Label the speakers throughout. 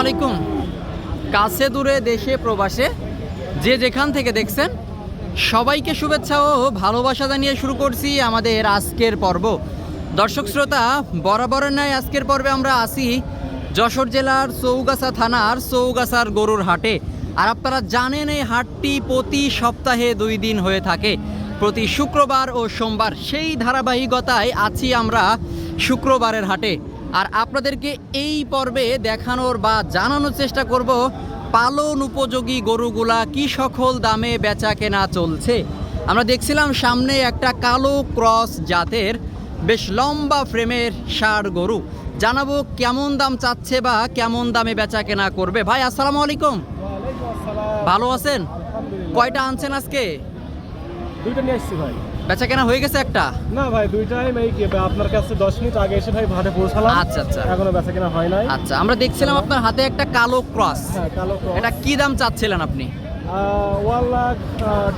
Speaker 1: আলাইকুম কাছে দূরে দেশে প্রবাসে যে যেখান থেকে দেখছেন, সবাইকে শুভেচ্ছা ও ভালোবাসা জানিয়ে শুরু করছি আমাদের আজকের পর্ব। দর্শক শ্রোতা, বরাবরের ন্যায় আজকের পর্বে আমরা আসি যশোর জেলার চৌগাছা থানার চৌগাছার গরুর হাটে। আর আপনারা জানেন, এই হাটটি প্রতি সপ্তাহে দুই দিন হয়ে থাকে। প্রতি শুক্রবার ও সোমবার সেই ধারাবাহিকতায় আছি আমরা শুক্রবারের হাটে। আর আপনাদেরকে এই পর্বে দেখানোর বা জানানোর চেষ্টা করব পালন উপযোগী গরুগুলা কি সকল দামে বেচা কেনা চলছে? আমরা দেখছিলাম সামনে একটা কালো ক্রস জাতের বেশ লম্বা ফ্রেমের ষাড় গরু। জানাব কেমন দাম চাচ্ছে বা কেমন দামে বেচা কেনা করবে। ভাই আসসালামু আলাইকুম। ভালো আছেন? কয়টা আনছেন আজকে?
Speaker 2: দুইটা নিয়ে আসছি ভাই।
Speaker 1: বেচা কেনা হয়ে গেছে একটা?
Speaker 2: না ভাই দুইটাই এই কি আপনার কাছে দশ মিনিট আগে এসে ভাই ভাটে পৌঁছালাম।
Speaker 1: আচ্ছা আচ্ছা।
Speaker 2: এখনও বেচা কেনা হয় নাই।
Speaker 1: আচ্ছা আমরা দেখছিলাম আপনার হাতে একটা কালো ক্রস।
Speaker 2: হ্যাঁ কালো
Speaker 1: এটা কি দাম চাচ্ছিলেন আপনি?
Speaker 2: ওয়ান লাখ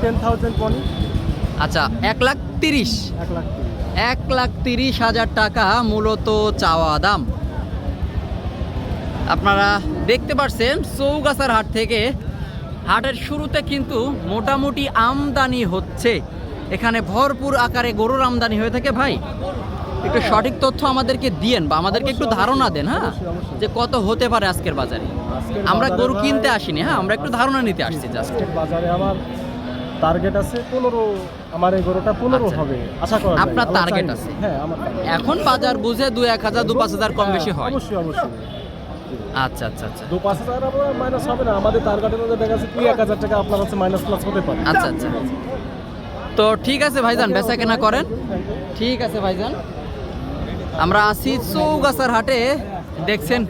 Speaker 2: টেন থাউজেন্ড পনি।
Speaker 1: আচ্ছা এক লাখ তিরিশ।
Speaker 2: এক লাখ তিরিশ।
Speaker 1: এক লাখ তিরিশ হাজার টাকা মূলত চাওয়া দাম। আপনারা দেখতে পাচ্ছেন চৌগাছার হাট থেকে হাটের শুরুতে কিন্তু মোটামুটি আমদানি হচ্ছে। এখানে ভরপুর আকারে গরুর আমদানি হয়ে থাকে ভাই। একটু সঠিক তথ্য আমাদেরকে দিয়েন বা আমাদেরকে একটু ধারণা দেন হ্যাঁ। যে কত হতে পারে আজকের বাজারে। আমরা গরু কিনতে আসিনি হ্যাঁ? আমরা একটু ধারণা নিতে আসছি জাস্ট
Speaker 2: বাজারে আমার টার্গেট আছে পনেরো আমার এই গরুটা পনেরো
Speaker 1: আচ্ছা।
Speaker 2: হবে। আশা করা
Speaker 1: আপনার
Speaker 2: চাহিদা।
Speaker 1: আছে?
Speaker 2: হ্যাঁ আমার
Speaker 1: এখন বাজার বুঝে দু এক হাজার দু পাঁচ হাজার কম বেশি
Speaker 2: হ্যাঁ,
Speaker 1: হয়।
Speaker 2: অবশ্যই অবশ্যই।
Speaker 1: আচ্ছা আচ্ছা আচ্ছা।
Speaker 2: দু পাঁচ হাজার মাইনাস হবে না। আমাদের টার্গেটের মধ্যে দেখা যাচ্ছে দুই এক হাজার টাকা আপনার হচ্ছে মাইনাস প্লাস হতে পারে।
Speaker 1: আচ্ছা আচ্ছা। তো ঠিক আছে ভাইজান বেচা কেনা করেন। ঠিক আছে ভাইজান। আমরা আসি চৌগাছার হাটে দেখছেন?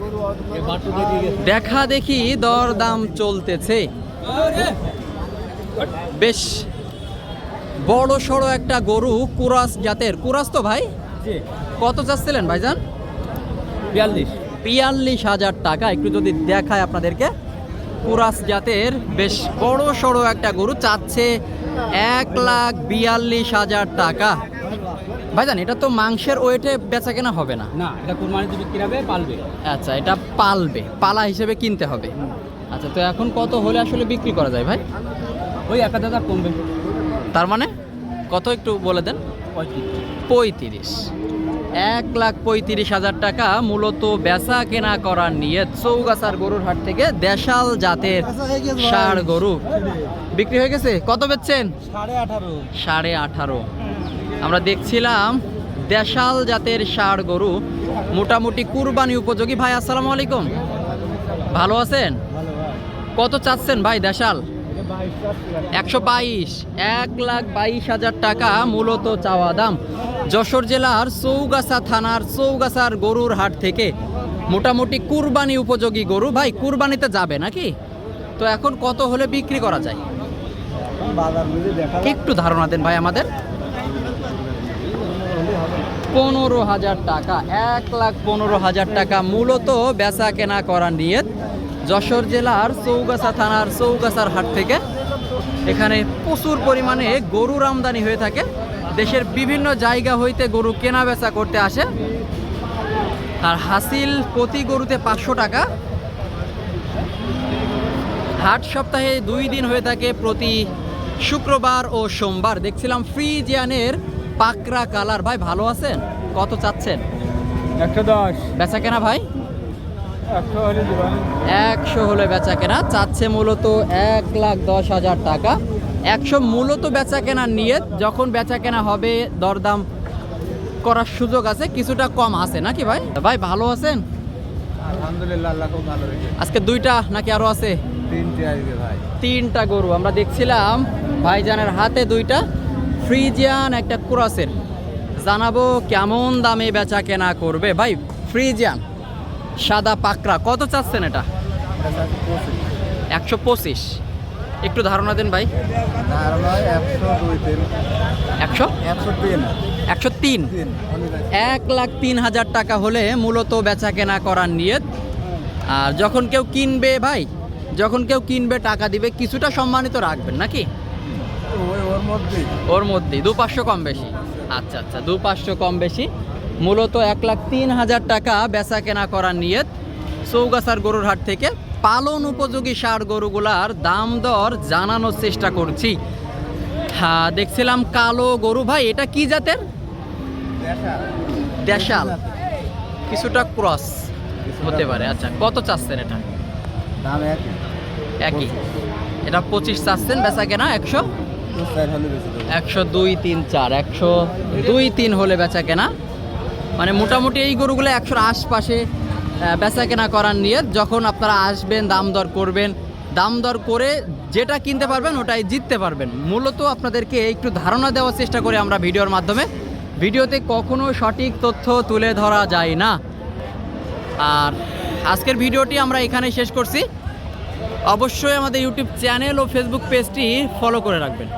Speaker 1: দেখা দেখি দর দাম চলতেছে। বেশ বড় সড়ো একটা গরু কুরাস জাতের। কুরাস তো ভাই? কত চাচ্ছিলেন ভাইজান?
Speaker 2: বিয়াল্লিশ।
Speaker 1: বিয়াল্লিশ হাজার টাকা। একটু যদি দেখায় আপনাদেরকে। কুরাস জাতের বেশ বড় সড়ো একটা গরু চাচ্ছে এক লাখ বিয়াল্লিশ হাজার টাকা। ভাইজান এটা তো মাংসের ওয়েটে বেচা কেনা হবে না?
Speaker 3: না এটা কোরবানিতে বিক্রি হবে পালবে।
Speaker 1: আচ্ছা এটা পালবে পালা হিসেবে কিনতে হবে। আচ্ছা তো এখন কত হলে আসলে বিক্রি করা যায় ভাই?
Speaker 3: ওই এক হাজার কমবে।
Speaker 1: তার মানে? কত একটু বলে দেন?
Speaker 3: পঁয়ত্রিশ।
Speaker 1: পঁয়ত্রিশ। এক লাখ পঁয়ত্রিশ হাজার টাকা মূলত বেচা কেনা করার নিয়ে চৌগাছার গরুর হাট থেকে দেশাল জাতের ষাড় গরু। বিক্রি হয়ে গেছে? কত বেচছেন?
Speaker 2: সাড়ে আঠারো।
Speaker 1: সাড়ে আঠারো। আমরা দেখছিলাম দেশাল জাতের ষাড় গরু। মোটামুটি কুরবানি উপযোগী। ভাই আসসালামু আলাইকুম। ভালো আছেন? কত চাচ্ছেন ভাই দেশাল? একশো বাইশ। এক লাখ বাইশ হাজার টাকা মূলত চাওয়া দাম। যশোর জেলার চৌগাছা থানার চৌগাছার গরুর হাট থেকে মোটামুটি কুরবানি উপযোগী গরু। ভাই, কুরবানিতে যাবে নাকি? তো এখন কত হলে বিক্রি করা যায়? একটু ধারণা দেন ভাই আমাদের। পনেরো হাজার টাকা, এক লাখ পনেরো হাজার টাকা মূলত বেচা কেনা করার নিয়ে যশোর জেলার চৌগাছা থানার চৌগাছার হাট থেকে। এখানে প্রচুর পরিমাণে গরুর আমদানি হয়ে থাকে। দেশের বিভিন্ন জায়গা হইতে গরু কেনা বেচা করতে আসে। আর হাসিল প্রতি গরুতে পাঁচশো টাকা। হাট সপ্তাহে দুই দিন হয়ে থাকে প্রতি শুক্রবার ও সোমবার। দেখছিলাম ফ্রিজিয়ানের পাকরা কালার। ভাই ভালো আছেন? কত চাচ্ছেন?
Speaker 2: একশো দশ।
Speaker 1: বেচা কেনা ভাই?
Speaker 2: একশো হলে
Speaker 1: একশো হলে বেচা কেনা। চাচ্ছে মূলত এক লাখ দশ হাজার টাকা। একশো মূলত বেচা কেনার নিয়ে যখন বেচা কেনা হবে দরদাম করার সুযোগ আছে কিছুটা কম আছে নাকি ভাই? ভাই ভালো আছেন?
Speaker 2: আলহামদুলিল্লাহ আল্লাহ খুব ভালো
Speaker 1: আজকে দুইটা নাকি আরও আছে?
Speaker 2: ভাই।
Speaker 1: তিনটা গরু আমরা দেখছিলাম ভাইজানের হাতে দুইটা। ফ্রিজিয়ান একটা ক্রসের। জানাব কেমন দামে বেচা কেনা করবে। ভাই ফ্রিজিয়ান সাদা পাকড়া কত চাচ্ছেন এটা? একশো পঁচিশ। একটু ধারণা দেন ভাই।
Speaker 2: একশো তিন।
Speaker 1: একশো?
Speaker 2: তিন।
Speaker 1: এক লাখ তিন হাজার টাকা হলে মূলত বেচা কেনা করার নিয়ত। আর যখন কেউ কিনবে ভাই যখন কেউ কিনবে টাকা দিবে কিছুটা সম্মানিত রাখবেন নাকি?
Speaker 2: ওর মধ্যেই
Speaker 1: দু পাঁচশো কম বেশি। আচ্ছা আচ্ছা দু পাঁচশো কম বেশি। মূলত এক লাখ তিন হাজার টাকা বেচা কেনা করার নিয়ত। চৌগাছার গরুর হাট থেকে পালন উপযোগী সার গরুগুলার দাম দর জানানোর চেষ্টা করছি। হ্যাঁ দেখছিলাম কালো গরু। ভাই এটা কি জাতের? দেশাল। কিছুটা ক্রস হতে পারে। আচ্ছা কত চাচ্ছেন এটা?
Speaker 4: দাম
Speaker 1: একই। এটা পঁচিশ চাচ্ছেন বেচা কেনা একশো? একশো দুই তিন চার। একশো দুই তিন হলে বেচা কেনা। মানে মোটামুটি এই গরুগুলো একশোর আশপাশে বেচা কেনা করার নিয়ে যখন আপনারা আসবেন, দাম দর করবেন, দাম দর করে যেটা কিনতে পারবেন, ওটাই জিততে পারবেন। মূলত আপনাদেরকে একটু ধারণা দেওয়ার চেষ্টা করি আমরা ভিডিওর মাধ্যমে। ভিডিওতে কখনো সঠিক তথ্য তুলে ধরা যায় না। আর আজকের ভিডিওটি আমরা এখানে শেষ করছি। অবশ্যই আমাদের ইউটিউব চ্যানেল ও ফেসবুক পেজটি ফলো করে রাখবেন।